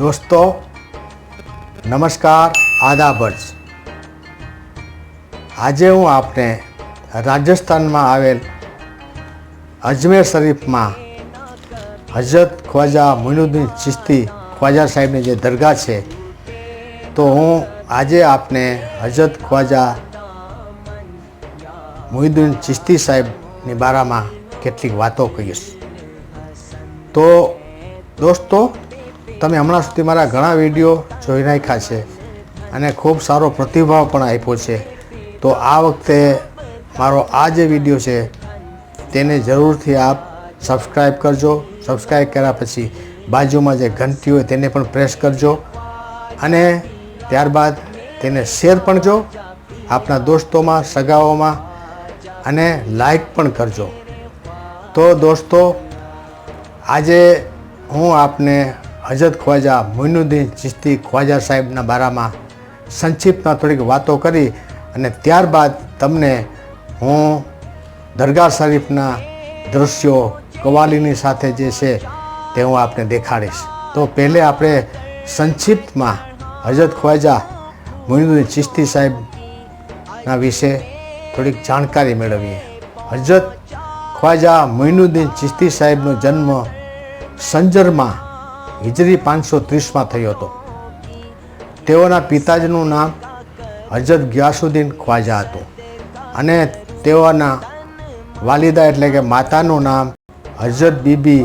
દોસ્તો, નમસ્કાર, આદાબર્જ. આજે હું આપને રાજસ્થાનમાં આવેલ અજમેર શરીફમાં હજરત ખ્વાજા મુનુદ્દીન ચિશ્તી ખ્વાજા સાહેબની જે દરગાહ છે, તો હું આજે આપને હજરત ખ્વાજા મુહિદ્દીન ચિશ્તી સાહેબની બારામાં કેટલીક વાતો કહીશ. તો દોસ્તો તમે હમણાં સુધી મારા ઘણા વીડિયો જોઈ નાખ્યા છે અને ખૂબ સારો પ્રતિભાવ પણ આપ્યો છે. તો આ વખતે મારો આ જે વીડિયો છે, તેને જરૂરથી આપ સબસ્ક્રાઈબ કરજો. સબસ્ક્રાઈબ કર્યા પછી બાજુમાં જે ઘંટી હોય તેને પણ પ્રેસ કરજો અને ત્યારબાદ તેને શેર પણ જો આપના દોસ્તોમાં, સગાઓમાં અને લાઈક પણ કરજો. તો દોસ્તો, આજે હું આપને હજરત ખ્વાજા મોઇનુદ્દીન ચિશ્તી ખ્વાજા સાહેબના બારામાં સંક્ષિપ્તમાં થોડીક વાતો કરી અને ત્યારબાદ તમને હું દરગાહ શરીફના દૃશ્યો કવાલીની સાથે જે છે તે હું આપને દેખાડીશ. તો પહેલે આપણે સંક્ષિપ્તમાં હજરત ખ્વાજા મોઇનુદ્દીન ચિશ્તી સાહેબના વિશે થોડીક જાણકારી મેળવીએ. હજરત ખ્વાજા મોઇનુદ્દીન ચિશ્તી સાહેબનો જન્મ સંજરમાં હિજરી પાંચસો ત્રીસમાં થયો હતો. તેઓના પિતાજીનું નામ હજરત ગ્યાસુદ્દીન ખ્વાજા હતું અને તેઓના વાલિદા એટલે કે માતાનું નામ હજરત બીબી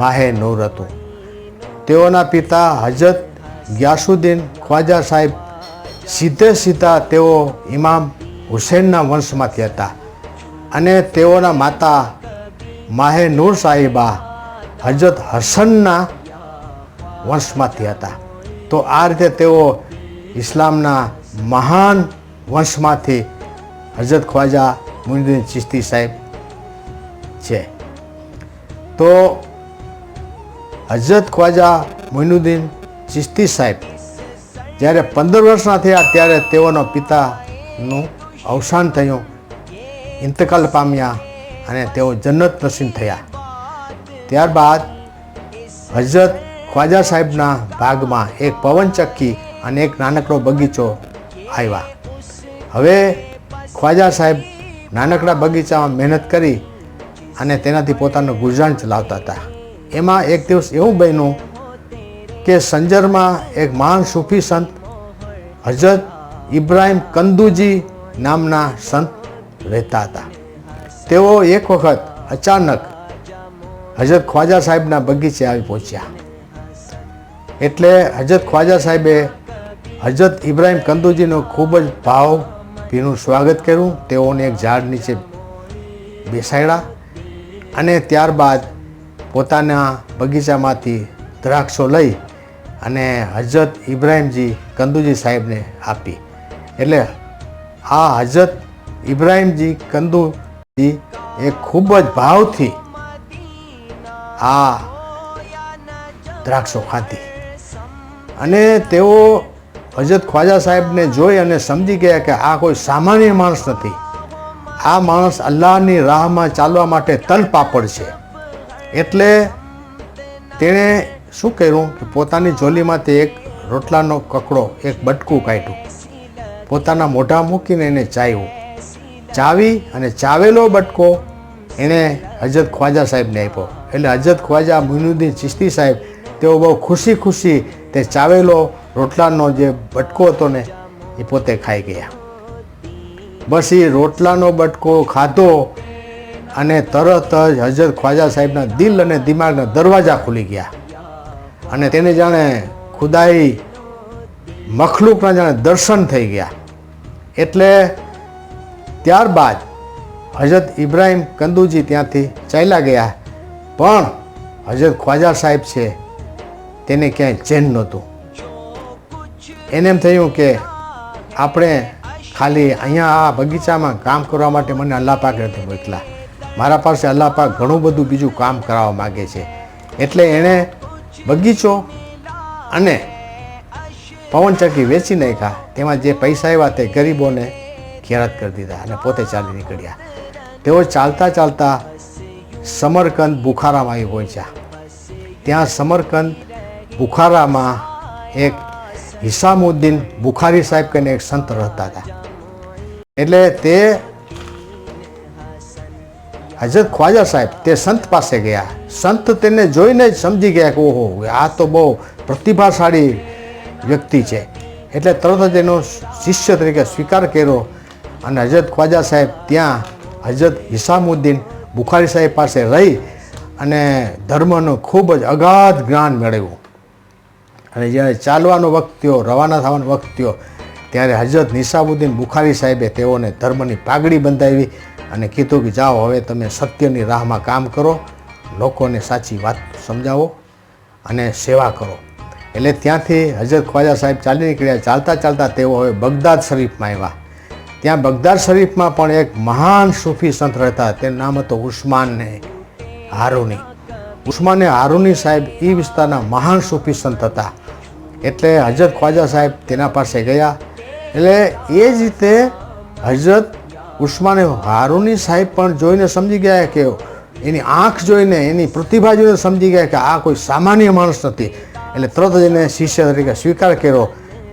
માહે નૂર હતું. તેઓના પિતા હજરત ગ્યાસુદ્દીન ખ્વાજા સાહેબ સીધે સીધા તેઓ ઇમામ હુસૈનના વંશમાંથી હતા અને તેઓના માતા માહે નૂર સાહિબા હજરત હસનના વંશમાંથી હતા. તો આ રીતે તેઓ ઇસ્લામના મહાન વંશમાંથી હજરત ખ્વાજા મુનિદ્દીન ચિશ્તી સાહેબ છે. તો હજરત ખ્વાજા મોઇનુદ્દીન ચિશ્તી સાહેબ જ્યારે પંદર વર્ષના થયા ત્યારે તેઓનો પિતાનું અવસાન થયું. ઇંતકાલ પામ્યા અને તેઓ જન્નત નસીબ થયા. ત્યારબાદ હજરત ખ્વાજા સાહેબના ભાગમાં એક પવનચક્કી અને એક નાનકડો બગીચો આવ્યા. હવે ખ્વાજા સાહેબ નાનકડા બગીચામાં મહેનત કરી અને તેનાથી પોતાનું ગુજરાન ચલાવતા હતા. એમાં એક દિવસ એવું બન્યું કે સંજરમાં એક મહાન સૂફી સંત હજરત ઇબ્રાહિમ કંદુજી નામના સંત રહેતા હતા. તેઓ એક વખત અચાનક હજરત ખ્વાજા સાહેબના બગીચે આવી પહોંચ્યા. એટલે હજરત ખ્વાજા સાહેબે હજરત ઇબ્રાહિમ કંદુજીનું ખૂબ જ ભાવ ભીનું સ્વાગત કર્યું. તેઓને એક ઝાડ નીચે બેસાડ્યા અને ત્યારબાદ પોતાના બગીચામાંથી દ્રાક્ષો લઈ અને હજરત ઇબ્રાહિમજી કંદુજી સાહેબને આપી. એટલે આ હજરત ઇબ્રાહિમજી કંદુજી એ ખૂબ જ ભાવથી આ દ્રાક્ષો ખાધી. અને તેઓ હજરત ખ્વાજા સાહેબને જોઈ અને સમજી ગયા કે આ કોઈ સામાન્ય માણસ નથી. આ માણસ અલ્લાહની રાહમાં ચાલવા માટે તલ પાપડ છે. એટલે તેણે શું કર્યું કે પોતાની જોલીમાંથી એક રોટલાનો કકડો, એક બટકું કાઢ્યું. પોતાના મોઢા મૂકીને એને ચાવ્યું ચાવી અને ચાવેલો બટકો એણે હજરત ખ્વાજા સાહેબને આપ્યો. એટલે હજરત ખ્વાજા મુનુદ્દીન ચિશ્તી સાહેબ તેઓ બહુ ખુશી ખુશી તે ચાવેલો રોટલાનો જે બટકો હતો ને, એ પોતે ખાઈ ગયા. બસ એ રોટલાનો બટકો ખાધો અને તરત જ હજરત ખ્વાજા સાહેબના દિલ અને દિમાગના દરવાજા ખુલી ગયા. અને તેને જાણે ખુદાઈ મખલુકના જાણે દર્શન થઈ ગયા. એટલે ત્યારબાદ હજરત ઇબ્રાહિમ કંદુજી ત્યાંથી ચાલ્યા ગયા. પણ હજરત ખ્વાજા સાહેબ છે તેને ક્યાંય ચેન નહોતું. એને એમ થયું કે આપણે ખાલી અહીંયા આ બગીચામાં કામ કરવા માટે મને અલ્લાહ પાક નથી મોકલા મારા પાસે અલ્લાહ પાક ઘણું બધું બીજું કામ કરાવવા માગે છે. એટલે એણે બગીચો અને પવનચક્કી વેચી નાખ્યા. તેમાં જે પૈસા આવ્યા તે ગરીબોને ખેરાત કરી દીધા અને પોતે ચાલી નીકળ્યા. તેઓ ચાલતા ચાલતા સમરકંદ બુખારામાં આવી પહોંચ્યા. ત્યાં સમરકંદ બુખારામાં એક હિસામુદ્દીન બુખારી સાહેબ કરીને એક સંત રહેતા હતા. એટલે તે હજરત ખ્વાજા સાહેબ તે સંત પાસે ગયા. સંત તેને જોઈને જ સમજી ગયા કે ઓહો, આ તો બહુ પ્રતિભાશાળી વ્યક્તિ છે. એટલે તરત જ એનો શિષ્ય તરીકે સ્વીકાર કર્યો અને હજરત ખ્વાજા સાહેબ ત્યાં હજરત હિસામુદ્દીન બુખારી સાહેબ પાસે રહી અને ધર્મનું ખૂબ જ અગાધ જ્ઞાન મેળવ્યું. અને જ્યારે ચાલવાનો વખત થયો, રવાના થવાનો વખત થયો, ત્યારે હજરત નિસાબુદ્દીન બુખારી સાહેબે તેઓને ધર્મની પાઘડી બંધાવી અને કીધું કે, જાઓ, હવે તમે સત્યની રાહમાં કામ કરો, લોકોને સાચી વાત સમજાવો અને સેવા કરો. એટલે ત્યાંથી હજરત ખ્વાજા સાહેબ ચાલી નીકળ્યા. ચાલતા ચાલતા તેઓ હવે બગદાદ શરીફમાં આવ્યા. ત્યાં બગદાદ શરીફમાં પણ એક મહાન સૂફી સંત રહેતા, તેનું નામ હતું ઉસ્માન ને હારૂની. ઉસ્માને હારૂની સાહેબ એ વિસ્તારના મહાન સૂફી સંત હતા. એટલે હજરત ખ્વાજા સાહેબ તેના પાસે ગયા. એટલે એ જ રીતે હજરત ઉસ્માને હારૂની સાહેબ પણ જોઈને સમજી ગયા કે એની આંખ જોઈને, એની પ્રતિભા જોઈને સમજી ગયા કે આ કોઈ સામાન્ય માણસ નથી. એટલે તરત જ એને શિષ્ય તરીકે સ્વીકાર કર્યો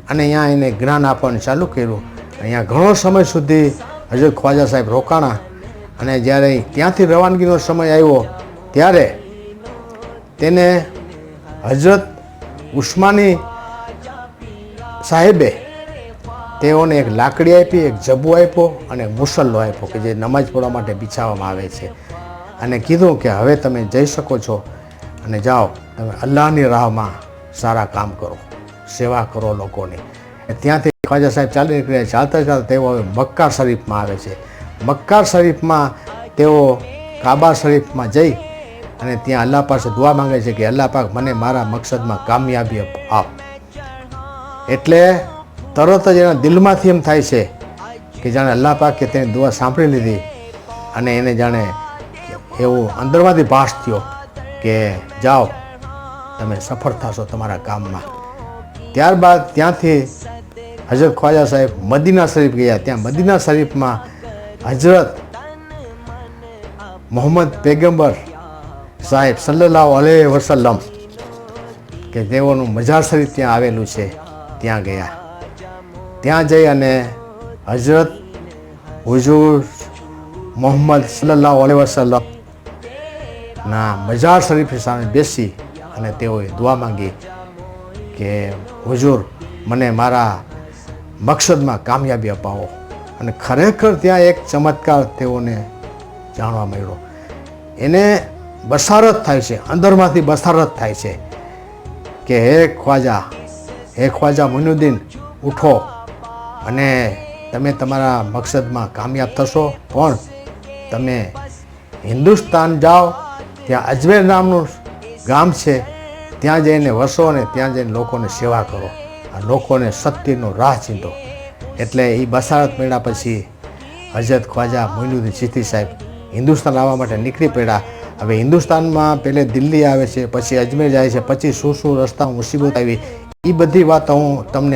અને અહીંયા એને જ્ઞાન આપવાનું ચાલુ કર્યું. અહીંયા ઘણો સમય સુધી હજરત ખ્વાજા સાહેબ રોકાણા અને જ્યારે ત્યાંથી રવાનગીનો સમય આવ્યો, ત્યારે તેને હજરત ઉસ્માની સાહેબે તેઓને એક લાકડી આપી, એક જબ્બો આપ્યો અને મુસલ્લો આપ્યો કે જે નમાજ પઢવા માટે બિછાવવામાં આવે છે. અને કીધું કે હવે તમે જઈ શકો છો અને જાઓ, તમે અલ્લાહની રાહમાં સારા કામ કરો, સેવા કરો લોકોની. ત્યાંથી ખ્વાજા સાહેબ ચાલી નીકળ્યા, ચાલતા ચાલતા તેઓ હવે મક્કા શરીફમાં આવે છે. મક્કા શરીફમાં તેઓ કાબા શરીફમાં જઈ અને ત્યાં અલ્લાહ પાસે દુઆ માંગે છે કે અલ્લાહ પાક મને મારા મકસદમાં કામયાબી આપ- એટલે તરત જ એના દિલમાંથી એમ થાય છે કે જાણે અલ્લાહ પાક કે તેની દુઆ સાંભળી લીધી અને એને જાણે એવું અંદરમાંથી ભાસ થયો કે જાઓ, તમે સફળ થશો તમારા કામમાં. ત્યારબાદ ત્યાંથી હજરત ખ્વાજા સાહેબ મદીના શરીફ ગયા. ત્યાં મદીના શરીફમાં હજરત મોહમ્મદ પેગમ્બર સાહેબ સલ્લાહ અલે વસલ્લમ, કે તેઓનું મજાર શરીફ ત્યાં આવેલું છે, ત્યાં ગયા. ત્યાં જઈ અને હજરત હુજુર મોહમ્મદ સલ્લાહ અલૈહિ વસલ્લમ ના મજાર શરીફ સામે બેસી અને તેઓએ દુઆ માંગી કે, હુજુર, મને મારા મકસદમાં કામયાબી અપાવો. અને ખરેખર ત્યાં એક ચમત્કાર તેઓને જાણવા મળ્યો. એને બસારત થાય છે. અંદરમાંથી બસારત થાય છે. કે હે ખ્વાજા હે ખ્વાજા મનુદ્દીન ઉઠો અને તમે તમારા મકસદમાં કામયાબ થશો. પણ તમે હિન્દુસ્તાન જાઓ, ત્યાં અજમેર નામનું ગામ છે, ત્યાં જઈને વસો અને ત્યાં જઈને લોકોને સેવા કરો. આ લોકોને સત્યનો રાહ ચીંધો. એટલે એ બસારત મેળા પછી હજરત ખ્વાજા મોઇનુદ્દીન ચિશ્તી સાહેબ હિન્દુસ્તાન આવવા માટે નીકળી પડ્યા. હવે હિન્દુસ્તાનમાં પહેલે દિલ્હી આવે છે, પછી અજમેર જાય છે, પછી શું શું રસ્તા મુસીબત આવી એ બધી વાત હું તમને